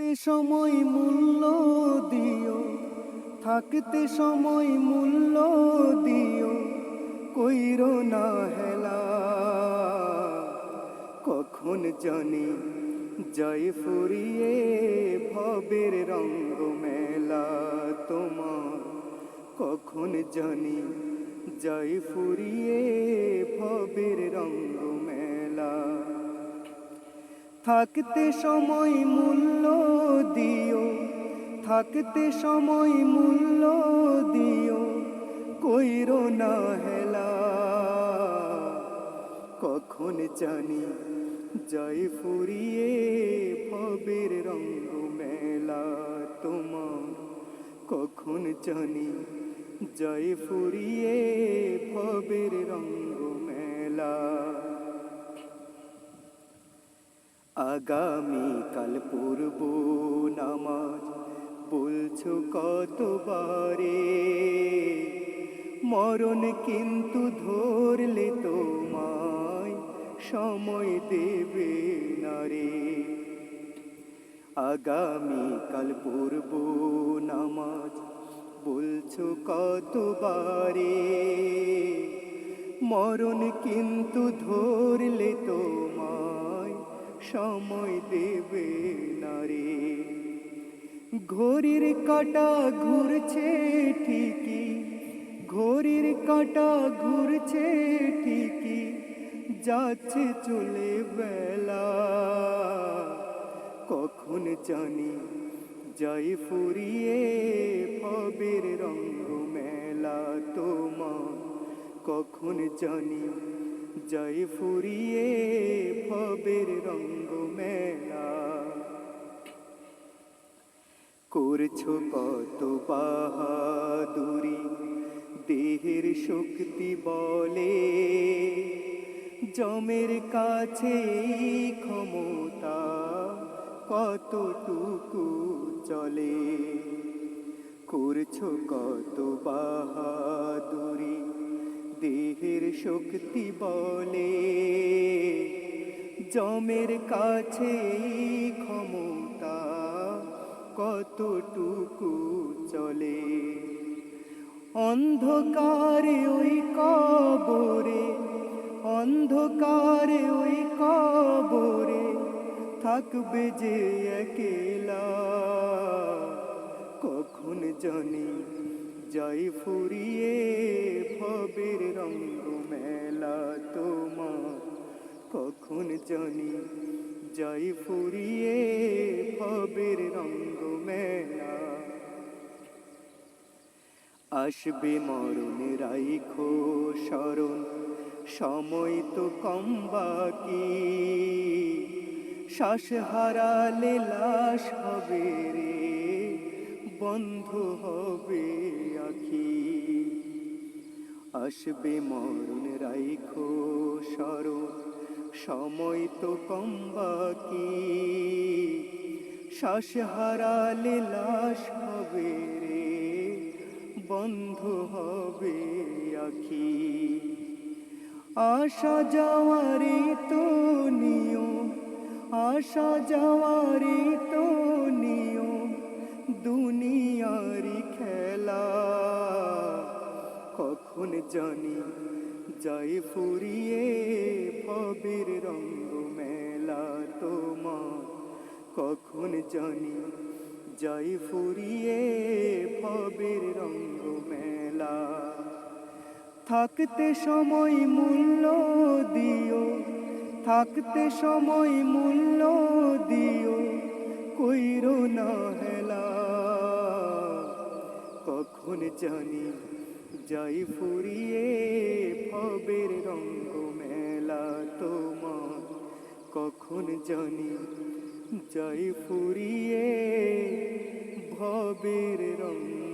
থাকতে সময় মূল্য দিও, থাকতে সময় মূল্য দিও, কইরো না হেলা। কখন জানি জয় ফুরিয়ে ভবের রঙ্গ মেলা তোমার। কখন জানি জয় ফুরিয়ে ভবের রঙ্গ মেলা থাকতে সময় মূল্য দিও। থাকতে সময় মূল্য দিও। কইরো না হেলা। কখন জানি জয় ফুরিয়ে ভবের রঙ্গ মেলা তোমার। কখন জানি জয় ফুরিয়ে আগামী কাল পূর্ব নামাজ। বলছো কতবারে? মরণ কিন্তু ধরলে তোমায় সময় দেবে না রে। আগামী কাল পূর্ব নামাজ। বলছো কতবারে? মরণ কিন্তু ধরলে তোমায় সময় দেবে না রে। ঘড়ির কাটা ঘুরছে ঠিকই, ঘড়ির কাটা ঘুরছে ঠিকই, যাচ্ছে চলে বেলা। কখন জানি যাই ফুরিয়ে ভবের রঙ্গ মেলা তোমার। কখন জানি যাই ফুরিয়ে ভবের রঙ্গ মেলা করছ কত বাহাদুরি, দেহের শক্তি বলে। জমের কাছে ক্ষমতা কতটুকু চলে? করছ কত বাহাদুরি দেহের শক্তি বলে। জমের কাছে ক্ষমতা কতটুকু চলে? অন্ধকারে ওই কবরে, অন্ধকারে ওই কবরে থাকবে যে একেলা। কখন জানি যাই ফুরিয়ে মেলা তোমার, কখন জানি যাই ফুরিয়ে ভবের রঙ্গ মেলা। আসবে মরণে রাইখো স্মরণ সময় তো কম বাকি। শ্বাস হারালে লাশ হবে রে, বন্ধ হবে আখি। আসবে মরণ রাইখো স্মরণ সময় তো কম বাকি। শ্বাস হারালে লাশ হবে রে, বন্ধ হবে আখি। আসা যাওয়ারে তো নিয়ম আসা যাওয়ারে তো নিয়ম। ফুরিয়ে ভবের রঙ্গ মেলা তোমার। কখন জানি যাই ফুরিয়ে ভবের রঙ্গ মেলা। থাকতে সময় মূল্য দিও, থাকতে সময় মূল্য দিও, কইরো না হেলা। কখন জানি যাই ফুরিয়ে ভবের রঙ্গ মেলা তোমার। কখন জানি যাই ফুরিয়ে ভবের রঙ্গ